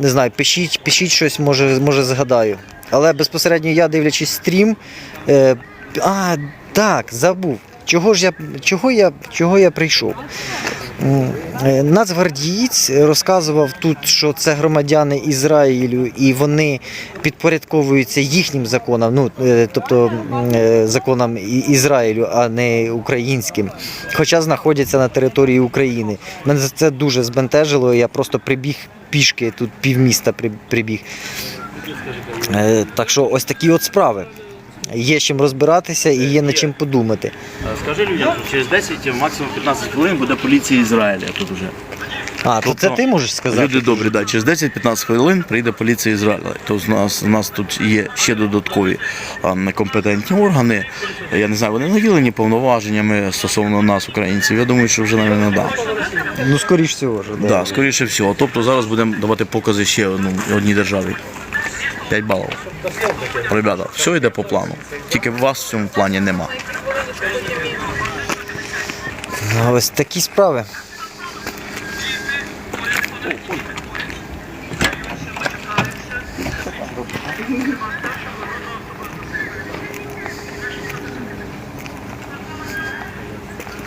не знаю, пишіть, пишіть щось, може, може згадаю. Але безпосередньо я дивлячись стрім. Е, а, так, забув. Чого ж я, чого я, чого я прийшов? Е, Нацгвардієць розказував тут, що це громадяни Ізраїлю, і вони підпорядковуються їхнім законам, ну е, тобто е, законам Ізраїлю, а не українським, хоча знаходяться на території України. Мене це дуже збентежило. Я просто прибіг пішки, тут півміста при- прибіг. Так що ось такі от справи. Є чим розбиратися і є над чим подумати. Скажи людям, що через 10, максимум 15 хвилин буде поліція Ізраїля тут уже. А, то це ти можеш сказати? Люди добрі, да, через 10-15 хвилин прийде поліція Ізраїля. Тобто у нас, у нас тут є ще додаткові а, некомпетентні органи. Я не знаю, вони наділені повноваженнями стосовно нас, українців. Я думаю, що вже навіть не дам. Ну, скоріш всього ж. Да. Да, скоріше всього. Тобто зараз будемо давати покази ще одну, одній державі. 5 балів. Ребята, все йде по плану. Тільки вас в цьому плані нема. Ну, Ось такі справи.